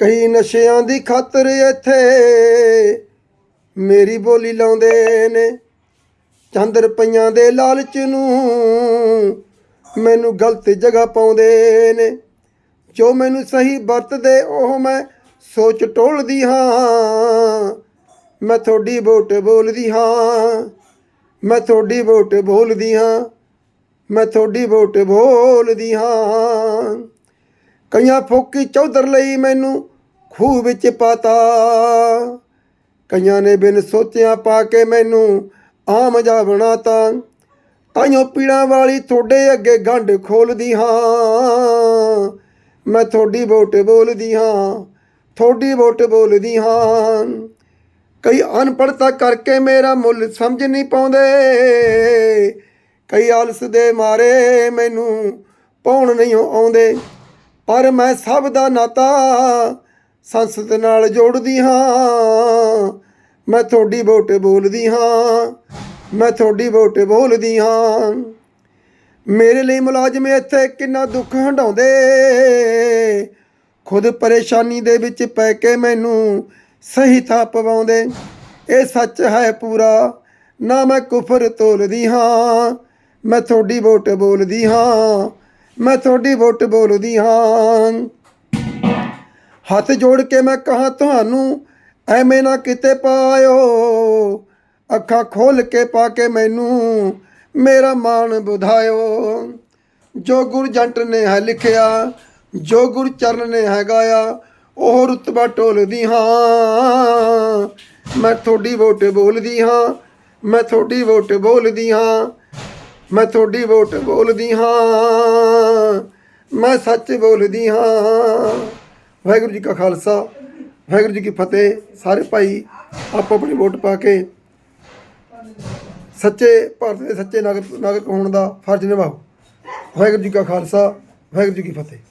ਕਈ ਨਸ਼ਿਆਂ ਦੀ ਖਾਤਰ ਇੱਥੇ ਮੇਰੀ ਬੋਲੀ ਲਾਉਂਦੇ ਨੇ। ਚੰਦ ਰੁਪਈਆਂ ਦੇ ਲਾਲਚ ਨੂੰ ਮੈਨੂੰ ਗਲਤ ਜਗ੍ਹਾ ਪਾਉਂਦੇ ਨੇ। ਜੋ ਮੈਨੂੰ ਸਹੀ ਵਰਤਦੇ, ਉਹ ਮੈਂ ਸੋਚ ਟੋਲਦੀ ਹਾਂ। ਮੈਂ ਤੁਹਾਡੀ ਵੋਟ ਬੋਲਦੀ ਹਾਂ। ਮੈਂ ਤੁਹਾਡੀ ਵੋਟ ਬੋਲਦੀ ਹਾਂ। ਮੈਂ ਤੁਹਾਡੀ ਵੋਟ ਬੋਲਦੀ ਹਾਂ। ਕਈਆਂ ਫੋਕੀ ਚੌਧਰ ਲਈ ਮੈਨੂੰ ਖੂਹ ਵਿੱਚ ਪਾਤਾ। ਕਈਆਂ ਨੇ ਬਿਨ ਸੋਚਿਆ ਪਾ ਕੇ ਮੈਨੂੰ ਆਮ ਜਾ ਬਣਾਤਾ। ਤਾਈਓ ਪੀੜਾਂ ਵਾਲੀ ਤੁਹਾਡੇ ਅੱਗੇ ਗੰਢ ਖੋਲਦੀ ਹਾਂ। ਮੈਂ ਤੁਹਾਡੀ ਵੋਟ ਬੋਲਦੀ ਹਾਂ, ਤੁਹਾਡੀ ਵੋਟ ਬੋਲਦੀ ਹਾਂ। ਕਈ ਅਨਪੜਤਾ ਕਰਕੇ ਮੇਰਾ ਮੁੱਲ ਸਮਝ ਨਹੀਂ ਪਾਉਂਦੇ। ਕਈ ਆਲਸ ਦੇ ਮਾਰੇ ਮੈਨੂੰ ਪਾਉਣ ਨਹੀਂ ਆਉਂਦੇ। ਪਰ ਮੈਂ ਸਭ ਦਾ ਨਾਤਾ ਸੰਸਦ ਨਾਲ ਜੋੜਦੀ ਹਾਂ। ਮੈਂ ਤੁਹਾਡੀ ਵੋਟ ਬੋਲਦੀ ਹਾਂ। ਮੈਂ ਤੁਹਾਡੀ ਵੋਟ ਬੋਲਦੀ ਹਾਂ। ਮੇਰੇ ਲਈ ਮੁਲਾਜ਼ਮ ਇੱਥੇ ਕਿੰਨਾ ਦੁੱਖ ਹੰਡਾਉਂਦੇ ਖੁਦ ਪਰੇਸ਼ਾਨੀ ਦੇ ਵਿੱਚ ਪੈ ਕੇ ਮੈਨੂੰ ਸਹੀ ਥਾਂ ਪਵਾਉਂਦੇ। ਇਹ ਸੱਚ ਹੈ ਪੂਰਾ। ਨਾ ਮੈਂ ਕੁਫਰ ਤੋਲਦੀ ਹਾਂ। ਮੈਂ ਤੁਹਾਡੀ ਵੋਟ ਬੋਲਦੀ ਹਾਂ। ਮੈਂ ਤੁਹਾਡੀ ਵੋਟ ਬੋਲਦੀ ਹਾਂ। ਹੱਥ ਜੋੜ ਕੇ ਮੈਂ ਕਹਾਂ ਤੁਹਾਨੂੰ, ਐਵੇਂ ਨਾ ਕਿਤੇ ਪਾਇਓ। ਅੱਖਾਂ ਖੋਲ ਕੇ ਪਾ ਕੇ ਮੈਨੂੰ ਮੇਰਾ ਮਾਣ ਬੁਧਾਇਓ ਜੋ ਗੁਰਜੰਟ ਨੇ ਹੈ ਲਿਖਿਆ, ਜੋ ਗੁਰਚਰਨ ਨੇ ਹੈ ਗਾਇਆ, ਉਹ ਰੁਤਬਾ ਟੋਲਦੀ ਹਾਂ। ਮੈਂ ਤੁਹਾਡੀ ਵੋਟ ਬੋਲਦੀ ਹਾਂ, ਮੈਂ ਤੁਹਾਡੀ ਵੋਟ ਬੋਲਦੀ ਹਾਂ। ਮੈਂ ਤੁਹਾਡੀ ਵੋਟ ਬੋਲਦੀ ਹਾਂ। ਮੈਂ ਸੱਚ ਬੋਲਦੀ ਹਾਂ। ਵਾਹਿਗੁਰੂ ਜੀ ਕਾ ਖਾਲਸਾ, ਵਾਹਿਗੁਰੂ ਜੀ ਕੀ ਫਤਿਹ। ਸਾਰੇ ਭਾਈ ਆਪੋ ਆਪਣੀ ਵੋਟ ਪਾ ਕੇ ਸੱਚੇ ਭਾਰਤ ਦੇ ਸੱਚੇ ਨਾਗਰਿਕ ਨਾਗਰਿਕ ਹੋਣ ਦਾ ਫਰਜ਼ ਨਿਭਾਓ। ਵਾਹਿਗੁਰੂ ਜੀ ਕਾ ਖਾਲਸਾ, ਵਾਹਿਗੁਰੂ ਜੀ ਕੀ ਫਤਿਹ।